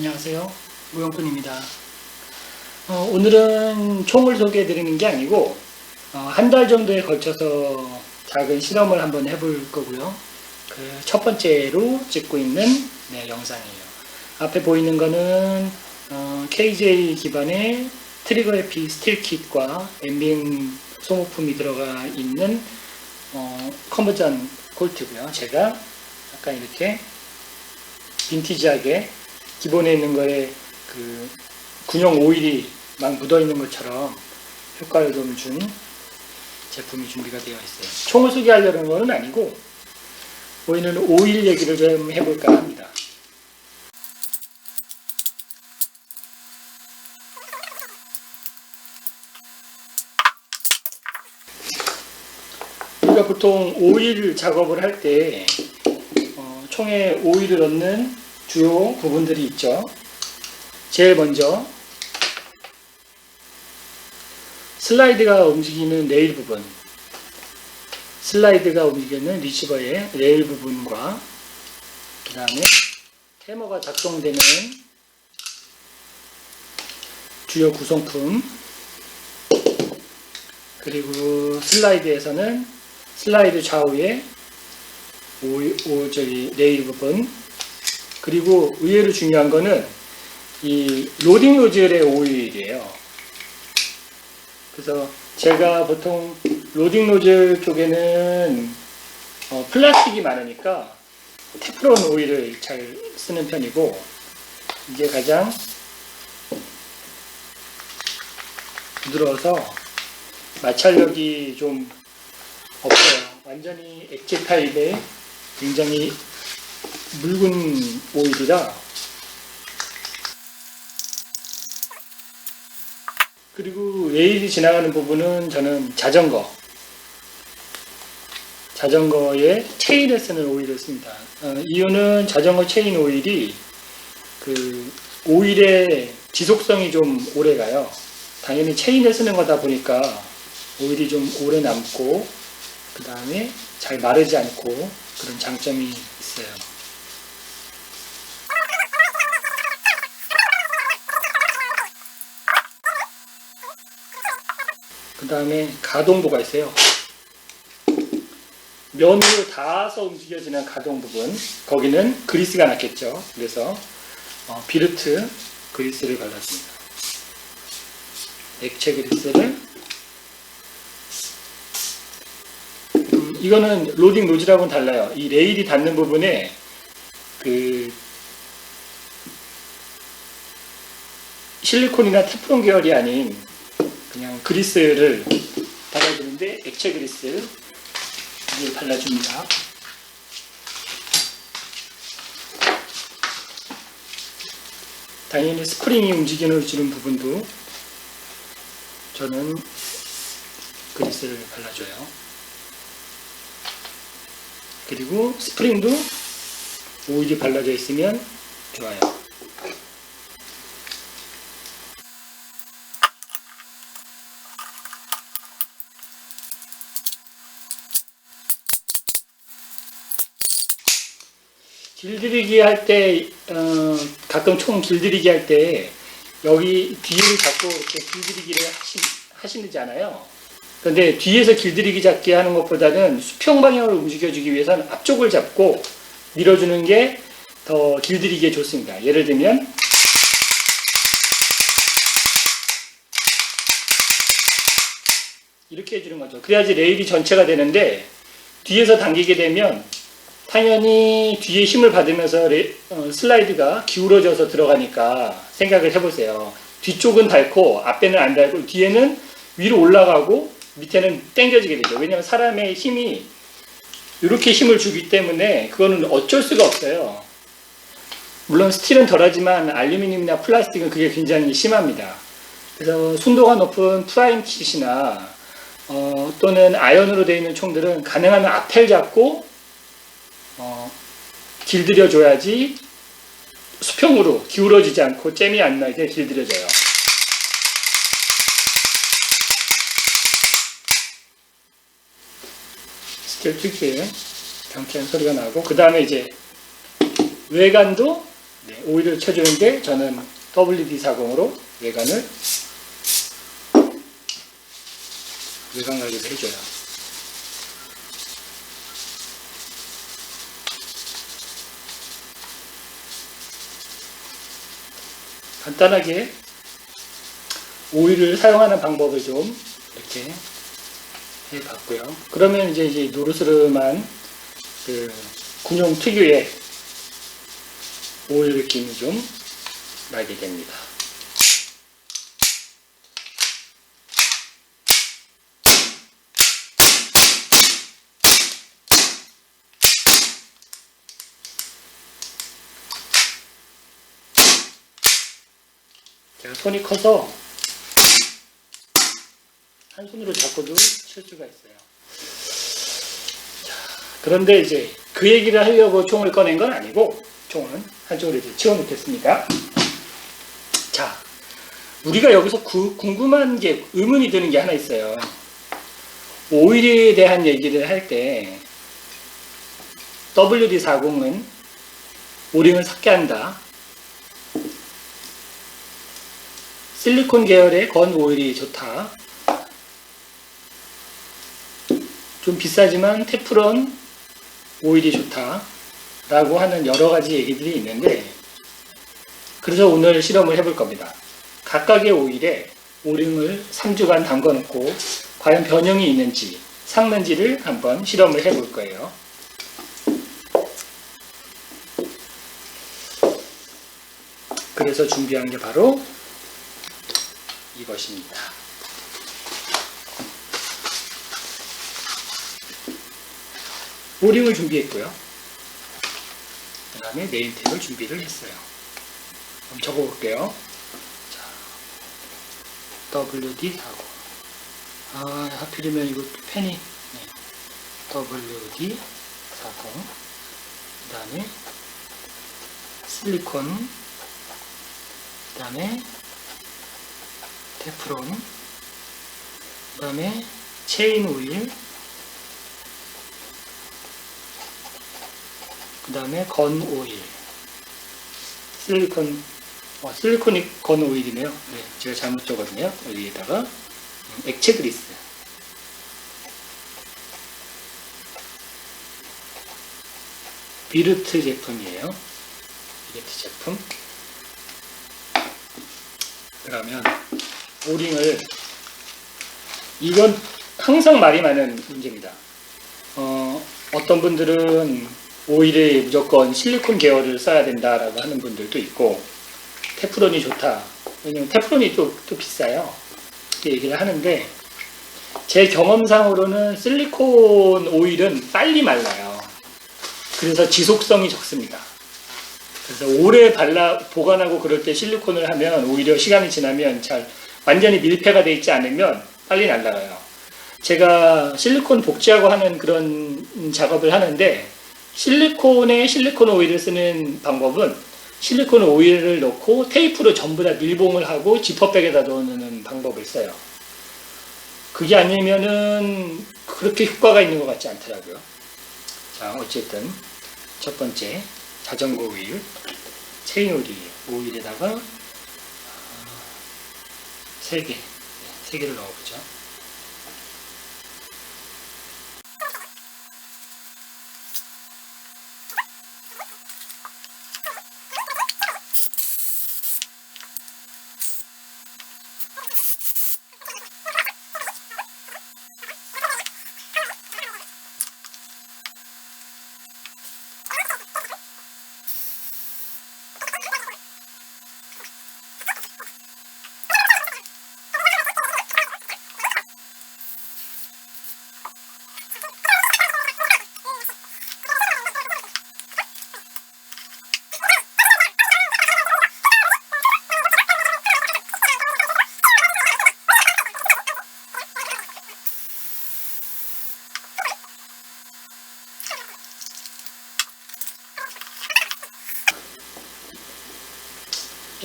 안녕하세요. 무용꾼입니다. 어, 오늘은 총을 소개해 드리는 게 아니고 어, 한달 정도에 걸쳐서 작은 실험을 한번 해볼 거고요. 그 첫 번째로 찍고 있는 네, 영상이에요. 앞에 보이는 거는 어, KJ 기반의 트리거래피 스틸 킷과 엠빙 소모품이 들어가 있는 어, 컨버전 콜트고요. 제가 약간 이렇게 빈티지하게 기본에 있는 거에 그 군용 오일이 막 묻어 있는 것처럼 효과를 좀 준 제품이 준비가 되어 있어요. 총을 소개하려는 거는 아니고 우리는 오일 얘기를 좀 해볼까 합니다. 우리가 보통 오일 작업을 할때 어, 총에 오일을 넣는 주요 부분들이 있죠. 제일 먼저 슬라이드가 움직이는 레일 부분, 슬라이드가 움직이는 리시버의 레일 부분과 그 다음에 해머가 작동되는 주요 구성품. 그리고 슬라이드에서는 슬라이드 좌우에 오, 오 저기 레일 부분 그리고 의외로 중요한 거는 이 로딩 노즐의 오일이에요. 그래서 제가 보통 로딩 노즐 쪽에는 어, 플라스틱이 많으니까 테프론 오일을 잘 쓰는 편이고 이게 가장 부드러워서 마찰력이 좀 없어요. 완전히 액체 타입의 굉장히 묽은 오일이라 그리고 레일이 지나가는 부분은 저는 자전거 자전거에 체인을 쓰는 오일을 씁니다. 어, 이유는 자전거 체인 오일이 그 오일의 지속성이 좀 오래 가요. 당연히 체인을 쓰는 거다 보니까 오일이 좀 오래 남고 그 다음에 잘 마르지 않고 그런 장점이 있어요. 다음에 가동부가 있어요. 면으로 닿아서 움직여지는 가동 부분 거기는 그리스가 났겠죠. 그래서 어, 비르트 그리스를 발랐습니다. 액체 그리스를 음, 이거는 로딩 노즐하고는 달라요. 이 레일이 닿는 부분에 그 실리콘이나 테프론 계열이 아닌 그냥 그리스를 발라주는데 액체 그리스 이걸 발라줍니다. 당연히 스프링이 움직이는 부분도 저는 그리스를 발라줘요. 그리고 스프링도 오일이 발라져 있으면 좋아요. 길들이기 할 때, 어, 가끔 총 길들이기 할 때, 여기 뒤를 잡고 이렇게 길들이기를 하시, 하시잖아요. 그런데 뒤에서 길들이기 잡기 하는 것보다는 수평 방향으로 움직여주기 위해서는 앞쪽을 잡고 밀어주는 게 더 길들이기에 좋습니다. 예를 들면, 이렇게 해주는 거죠. 그래야지 레일이 전체가 되는데, 뒤에서 당기게 되면 당연히 뒤에 힘을 받으면서 레, 어, 슬라이드가 기울어져서 들어가니까 생각을 해보세요. 뒤쪽은 닳고 앞에는 안 닳고 뒤에는 위로 올라가고 밑에는 당겨지게 되죠. 왜냐하면 사람의 힘이 이렇게 힘을 주기 때문에 그거는 어쩔 수가 없어요. 물론 스틸은 덜하지만 알루미늄이나 플라스틱은 그게 굉장히 심합니다. 그래서 순도가 높은 프라임 킷이나 어, 또는 아연으로 되어 있는 총들은 가능하면 앞을 잡고 어, 길들여 줘야지 수평으로 기울어지지 않고 잼이 안 나게 길들여져요. 스틸 특유의 경쾌한 소리가 나고 그 다음에 이제 외관도 네, 오일을 쳐주는데 저는 WD-40으로 외관을 외관 관리를 해줘요. 간단하게 오일을 사용하는 방법을 좀 이렇게 해봤고요. 그러면 이제 이제 노르스름한 그 군용 특유의 오일 느낌이 좀 나게 됩니다. 손이 커서 한 손으로 잡고도 칠 수가 있어요. 자, 그런데 이제 그 얘기를 하려고 총을 꺼낸 건 아니고 총은 한쪽으로 이제 치워놓겠습니다. 자, 우리가 여기서 구- 궁금한 게 의문이 드는 게 하나 있어요. 오일에 대한 얘기를 할 때 WD-40은 오링을 삭게 한다. 실리콘 계열의 건 오일이 좋다. 좀 비싸지만 테프론 오일이 좋다. 라고 하는 여러 가지 얘기들이 있는데, 그래서 오늘 실험을 해볼 겁니다. 각각의 오일에 오링을 3주간 담궈 놓고, 과연 변형이 있는지, 삭는지를 한번 실험을 해볼 거예요. 그래서 준비한 게 바로 이것입니다. 오링을 준비했고요. 그 다음에 네임택을 준비를 했어요. 한번 적어볼게요. 자, WD4고. 아, 하필이면 이거 펜이. 네. WD40. 그 다음에 실리콘. 그 다음에 테프론, 그 다음에 체인 오일, 그 다음에 건 오일, 실리콘, 어, 실리콘이 건 오일이네요. 네, 제가 잘못 적었네요. 여기에다가 음, 액체 그리스. 비르트 제품이에요. 비르트 제품. 그러면 오링을 이건 항상 말이 많은 문제입니다. 어, 어떤 분들은 오일에 무조건 실리콘 계열을 써야 된다라고 하는 분들도 있고 테프론이 좋다. 왜냐면 테프론이 또, 또 비싸요. 이렇게 얘기를 하는데 제 경험상으로는 실리콘 오일은 빨리 말라요. 그래서 지속성이 적습니다. 그래서 오래 발라 보관하고 그럴 때 실리콘을 하면 오히려 시간이 지나면 잘 완전히 밀폐가 되어 있지 않으면 빨리 날라가요. 제가 실리콘 복제하고 하는 그런 작업을 하는데 실리콘에 실리콘 오일을 쓰는 방법은 실리콘 오일을 넣고 테이프로 전부 다 밀봉을 하고 지퍼백에다 넣는 방법을 써요. 그게 아니면은 그렇게 효과가 있는 것 같지 않더라고요. 자, 어쨌든 첫 번째 자전거 오일, 체인 오일, 오일에다가 아, 세 개, 네, 세 개를 넣어보죠.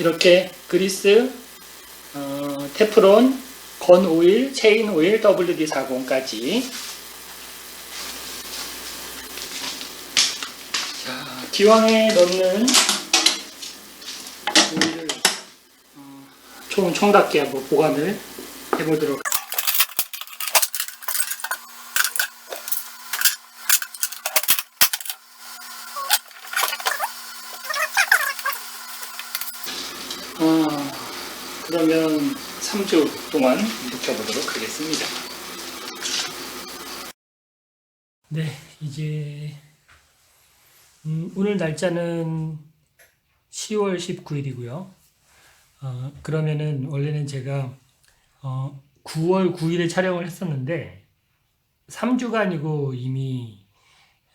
이렇게 그리스 어, 테프론, 건 오일, 체인 오일, WD40까지 자, 기왕에 넣는 오일을 어, 총, 총답게 한번 보관을 해보도록 하겠습니다. 3주 동안 묵혀보도록 하겠습니다. 네, 이제 음, 오늘 날짜는 10월 19일이고요. 어, 그러면은 원래는 제가 어, 9월 9일에 촬영을 했었는데 3주가 아니고 이미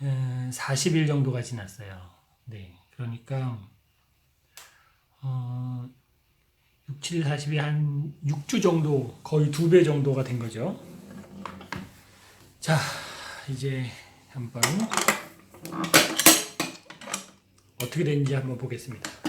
음, 40일 정도가 지났어요. 네, 그러니까 어, 6, 7, 40이 한 6주 정도, 거의 두 배 정도가 된 거죠. 자, 이제 한번 어떻게 되는지 한번 보겠습니다.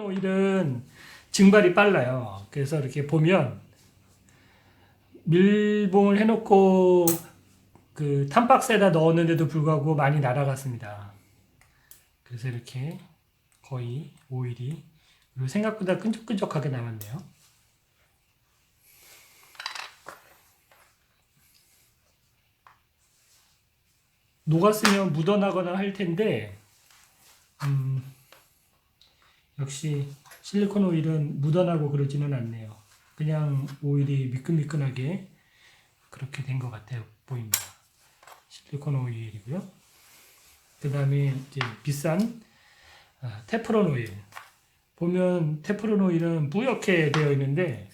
오일은 증발이 빨라요. 그래서 이렇게 보면 밀봉을 해놓고 그 탐박스에다 넣었는데도 불구하고 많이 날아갔습니다. 그래서 이렇게 거의 오일이 생각보다 끈적끈적하게 남았네요. 녹았으면 묻어나거나 할 텐데 음, 역시 실리콘 오일은 묻어나고 그러지는 않네요. 그냥 오일이 미끈미끈하게 그렇게 된 것 같아요. 보입니다. 실리콘 오일이고요. 그 다음에 이제 비싼 아, 테프론 오일. 보면 테프론 오일은 뿌옇게 되어 있는데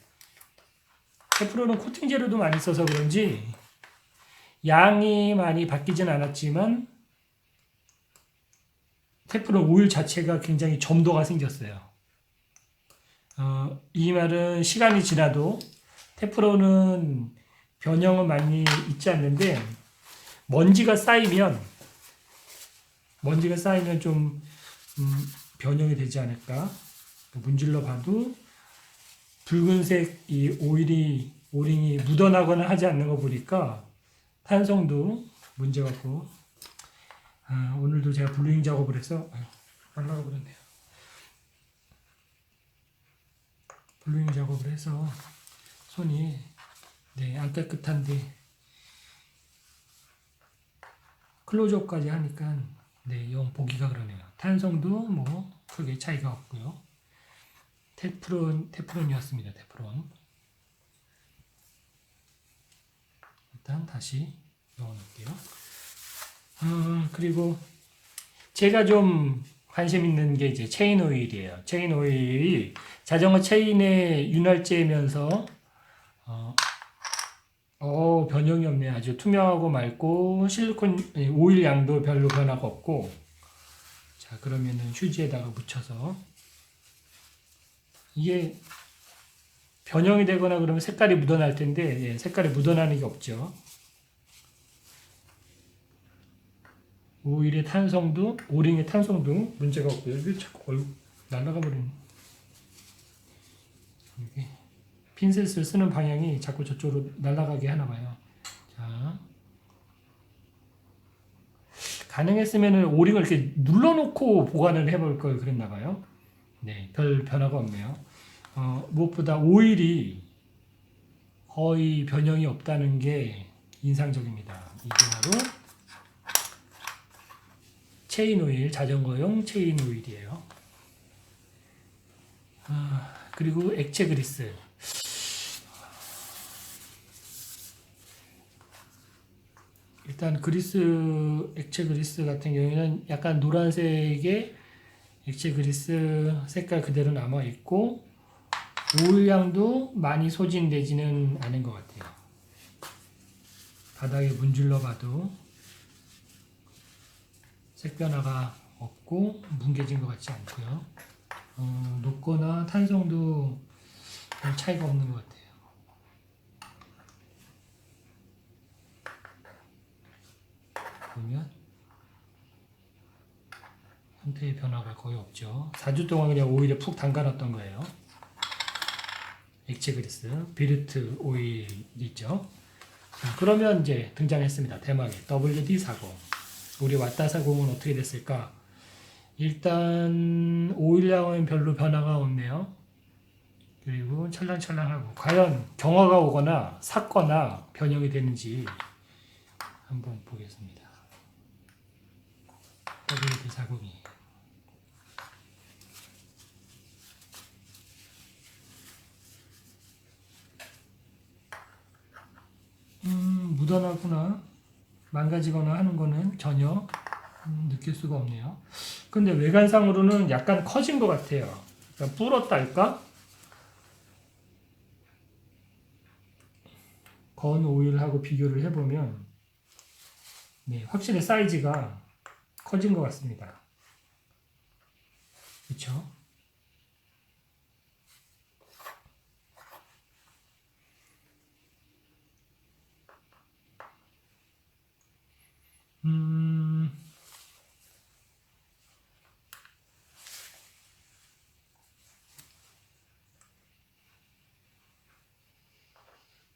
테프론은 코팅 재료도 많이 써서 그런지 양이 많이 바뀌진 않았지만 테프론 오일 자체가 굉장히 점도가 생겼어요. 어, 이 말은 시간이 지나도 테프론은 변형은 많이 있지 않는데 먼지가 쌓이면 먼지가 쌓이면 좀 음, 변형이 되지 않을까 문질러 봐도 붉은색 이 오일이 오링이 묻어나거나 하지 않는 거 보니까 탄성도 문제가 없고 아, 오늘도 제가 블루잉 작업을 해서 아유, 날라가 버렸네요. 블루잉 작업을 해서 손이 네, 안 깨끗한데 클로즈업까지 하니까 네, 영 보기가 그러네요. 탄성도 뭐 크게 차이가 없고요. 테프론 테프론이었습니다. 테프론. 일단 다시 넣어 놓을게요. 음, 그리고 제가 좀 관심 있는 게 이제 체인 오일이에요. 체인 오일이 자전거 체인의 윤활제면서 어, 어 변형이 없네. 아주 투명하고 맑고 실리콘 아니, 오일 양도 별로 변화가 없고 자 그러면은 휴지에다가 묻혀서 이게 변형이 되거나 그러면 색깔이 묻어날 텐데 예, 색깔이 묻어나는 게 없죠. 오일의 탄성도 오링의 탄성도 문제가 없고요. 이게 자꾸 얼 날아가 버리네. 이게 핀셋을 쓰는 방향이 자꾸 저쪽으로 날아가게 하나 봐요. 자. 가능했으면 오링을 이렇게 눌러놓고 보관을 해볼 걸 그랬나 봐요. 네, 별 변화가 없네요. 어, 무엇보다 오일이 거의 변형이 없다는 게 인상적입니다. 이게 바로 체인 오일, 자전거용 체인 오일이에요. 아, 그리고 액체 그리스. 일단 그리스, 액체 그리스 같은 경우에는 약간 노란색의 액체 그리스 색깔 그대로 남아 있고, 오일량도 많이 소진되지는 않은 것 같아요. 바닥에 문질러 봐도 색 변화가 없고 뭉개진 것 같지 않고요. 어, 녹거나 탄성도 별 차이가 없는 것 같아요. 보면 형태의 변화가 거의 없죠. 4주 동안 그냥 오일에 푹 담가놨던 거예요. 액체 그리스, 비르트 오일 있죠. 자, 그러면 이제 등장했습니다. 대망의 WD40. 우리 왓다40은 어떻게 됐을까? 일단 오일량은 별로 변화가 없네요. 그리고 찰랑찰랑하고 과연 경화가 오거나 삭거나 변형이 되는지 한번 보겠습니다. WD40이 음, 묻어나거나 망가지거나 하는 거는 전혀 음, 느낄 수가 없네요. 근데 외관상으로는 약간 커진 것 같아요. 그러니까 불었달까? 건 오일하고 비교를 해보면 네, 확실히 사이즈가 커진 것 같습니다. 그렇죠? 음,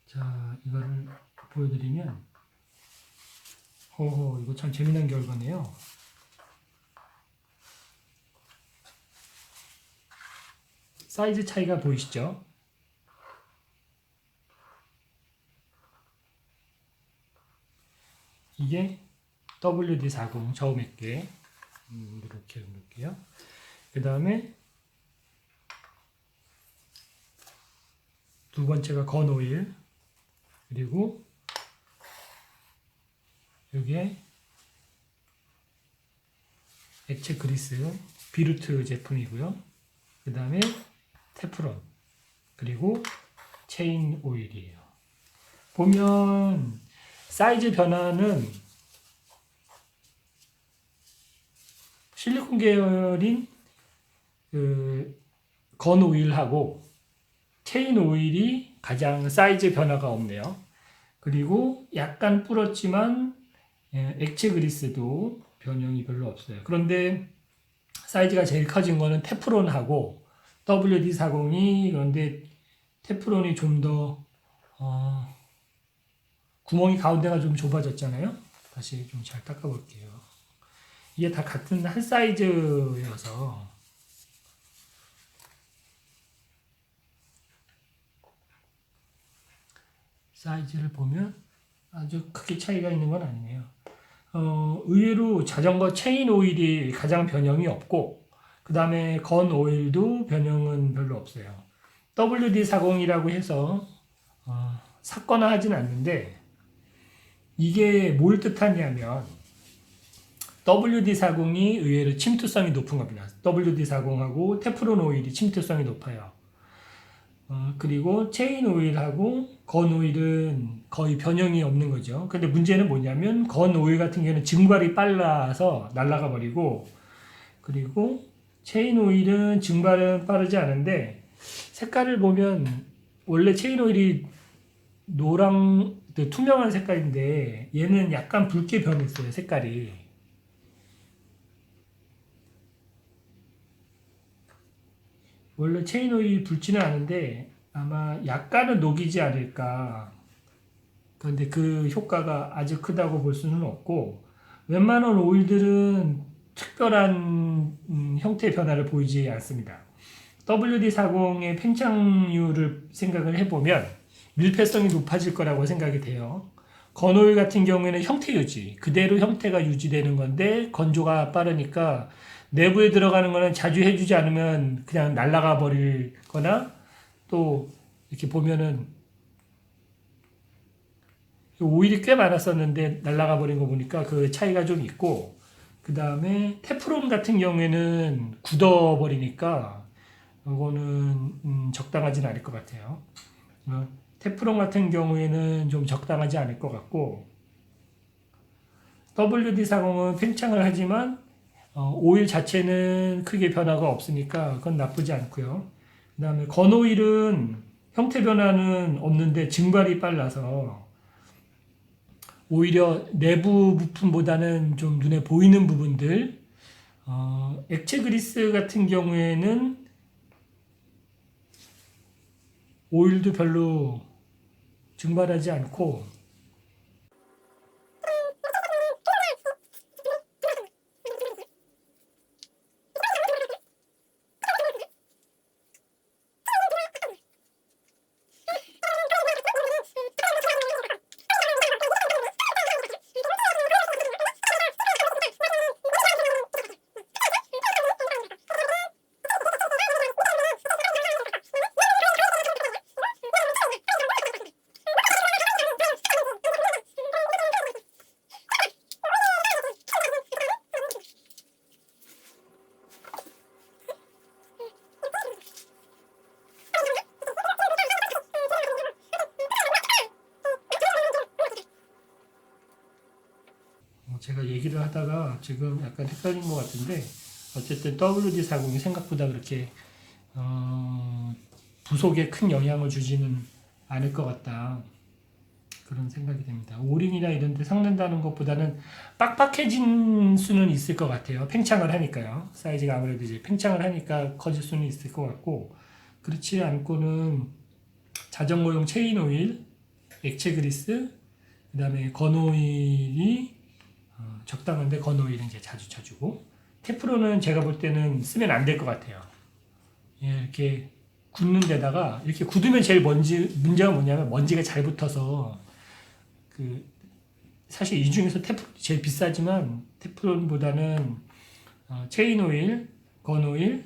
자, 이거를 보여드리면, 허허, 이거 참 재미난 결과네요. 사이즈 차이가 보이시죠? 이게 WD40 저음액계 음, 이렇게 놓을게요. 그 다음에 두 번째가 건오일 그리고 여기에 액체 그리스 비루트 제품이고요. 그 다음에 테프론 그리고 체인 오일이에요. 보면 사이즈 변화는 실리콘 계열인 그 건 오일하고 체인 오일이 가장 사이즈 변화가 없네요. 그리고 약간 불었지만 예, 액체 그리스도 변형이 별로 없어요. 그런데 사이즈가 제일 커진 거는 테프론하고 WD40이 그런데 테프론이 좀더 어, 구멍이 가운데가 좀 좁아졌잖아요. 다시 좀 잘 닦아볼게요. 이게 다 같은 한 사이즈여서 사이즈를 보면 아주 크게 차이가 있는 건 아니네요. 어, 의외로 자전거 체인 오일이 가장 변형이 없고 그 다음에 건 오일도 변형은 별로 없어요. WD40이라고 해서 어, 샀거나 하진 않는데 이게 뭘 뜻하냐면 WD40이 의외로 침투성이 높은 겁니다. WD40하고 테프론 오일이 침투성이 높아요. 어, 그리고 체인 오일하고 건 오일은 거의 변형이 없는 거죠. 근데 문제는 뭐냐면 건 오일 같은 경우는 증발이 빨라서 날아가 버리고 그리고 체인 오일은 증발은 빠르지 않은데 색깔을 보면 원래 체인 오일이 노랑 그 투명한 색깔인데 얘는 약간 붉게 변했어요 색깔이 원래 체인 오일이 붉지는 않은데 아마 약간은 녹이지 않을까 그런데 그 효과가 아주 크다고 볼 수는 없고 웬만한 오일들은 특별한 음, 형태의 변화를 보이지 않습니다. WD40의 팽창률을 생각을 해보면 밀폐성이 높아질 거라고 생각이 돼요. 건오일 같은 경우에는 형태 유지, 그대로 형태가 유지되는 건데 건조가 빠르니까 내부에 들어가는 거는 자주 해주지 않으면 그냥 날아가 버릴 거나 또 이렇게 보면은 오일이 꽤 많았었는데 날아가 버린 거 보니까 그 차이가 좀 있고 그 다음에 테프론 같은 경우에는 굳어 버리니까 이거는 음, 적당하진 않을 것 같아요. 어, 테프론 같은 경우에는 좀 적당하지 않을 것 같고 WD-40은 팽창을 하지만 어, 오일 자체는 크게 변화가 없으니까 그건 나쁘지 않고요. 그 다음에 건오일은 형태 변화는 없는데 증발이 빨라서 오히려 내부 부품보다는 좀 눈에 보이는 부분들 어, 액체 그리스 같은 경우에는 오일도 별로 증발하지 않고 지금 약간 헷갈린 것 같은데 어쨌든 WD-40이 생각보다 그렇게 어, 부속에 큰 영향을 주지는 않을 것 같다 그런 생각이 됩니다. 오링이나 이런 데 섞는다는 것보다는 빡빡해진 수는 있을 것 같아요. 팽창을 하니까요. 사이즈가 아무래도 이제 팽창을 하니까 커질 수는 있을 것 같고 그렇지 않고는 자전거용 체인 오일, 액체 그리스, 그 다음에 건 오일이 어, 적당한데 건오일은 이제 자주 쳐주고 테프론은 제가 볼 때는 쓰면 안 될 것 같아요. 예, 이렇게 굳는 데다가 이렇게 굳으면 제일 먼지 문제가 뭐냐면 먼지가 잘 붙어서 그 사실 이 중에서 테프 제일 비싸지만 테프론보다는 어, 체인 오일, 건 오일,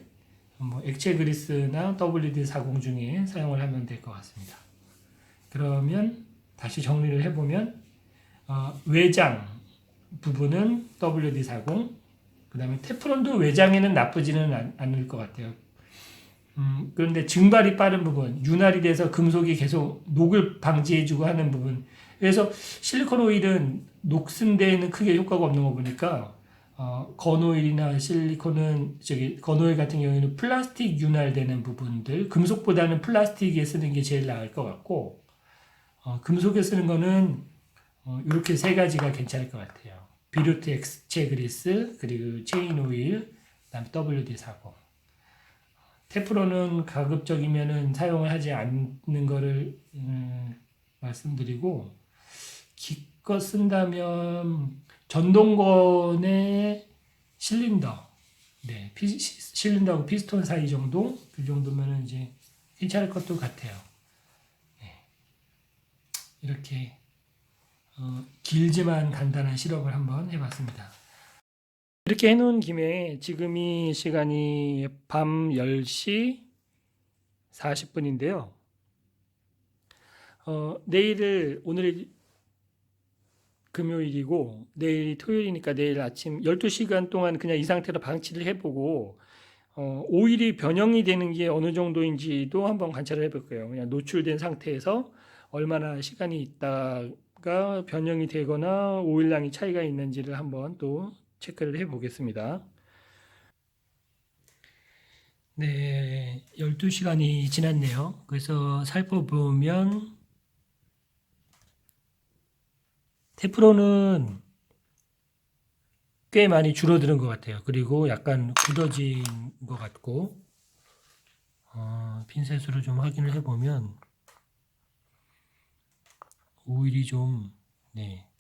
뭐 액체 그리스나 WD-40 중에 사용을 하면 될 것 같습니다. 그러면 다시 정리를 해보면 어, 외장 부분은 WD-40 그 다음에 테프론도 외장에는 나쁘지는 않, 않을 것 같아요. 음, 그런데 증발이 빠른 부분, 윤활이 돼서 금속이 계속 녹을 방지해주고 하는 부분. 그래서 실리콘 오일은 녹슨 데에는 크게 효과가 없는 거 보니까 어, 건오일이나 실리콘은 저기 건오일 같은 경우에는 플라스틱 윤활되는 부분들, 금속보다는 플라스틱에 쓰는 게 제일 나을 것 같고 어, 금속에 쓰는 거는 어, 이렇게 세 가지가 괜찮을 것 같아요. 비루트 액체 그리스 그리고 체인 오일, 그다음 WD-40. 테프론은 가급적이면은 사용을 하지 않는 거를 음, 말씀드리고 기껏 쓴다면 전동건의 실린더, 네, 피, 실린더하고 피스톤 사이 정도 그 정도면은 이제 괜찮을 것도 같아요. 네. 이렇게 어, 길지만 간단한 실험을 한번 해봤습니다. 이렇게 해놓은 김에 지금이 시간이 밤 10시 40분인데요. 어, 내일을 오늘이 금요일이고 내일이 토요일이니까 내일 아침 12시간 동안 그냥 이 상태로 방치를 해보고 어, 오일이 변형이 되는 게 어느 정도인지도 한번 관찰을 해볼 거예요. 그냥 노출된 상태에서 얼마나 시간이 있다 가 변형이 되거나 오일량이 차이가 있는지를 한번 또 체크를 해 보겠습니다. 네, 12시간이 지났네요. 그래서 살펴보면 테프론은 꽤 많이 줄어드는 것 같아요. 그리고 약간 굳어진 것 같고 어, 핀셋으로 좀 확인을 해보면 오일이 좀 네,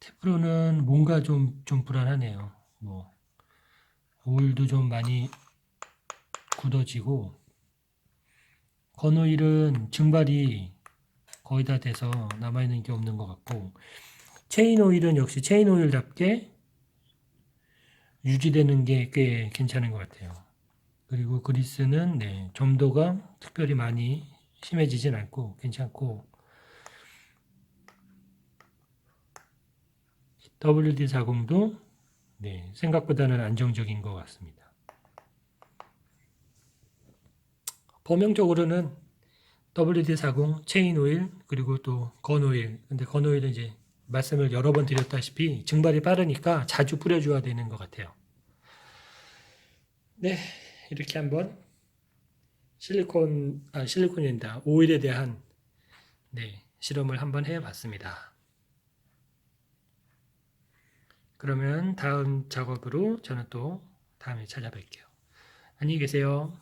테프론은 뭔가 좀, 좀 불안하네요. 뭐, 오일도 좀 많이 굳어지고, 건오일은 증발이 거의 다 돼서 남아있는 게 없는 것 같고, 체인 오일은 역시 체인 오일답게 유지되는 게 꽤 괜찮은 것 같아요. 그리고 그리스는 네, 점도가 특별히 많이 심해지진 않고 괜찮고 WD-40도 네, 생각보다는 안정적인 것 같습니다. 범용적으로는 WD-40 체인 오일 그리고 또 건오일 근데 건오일은 이제 말씀을 여러 번 드렸다시피 증발이 빠르니까 자주 뿌려줘야 되는 것 같아요. 네, 이렇게 한번 실리콘 아 실리콘입니다. 오일에 대한 네 실험을 한번 해봤습니다. 그러면 다음 작업으로 저는 또 다음에 찾아뵐게요. 안녕히 계세요.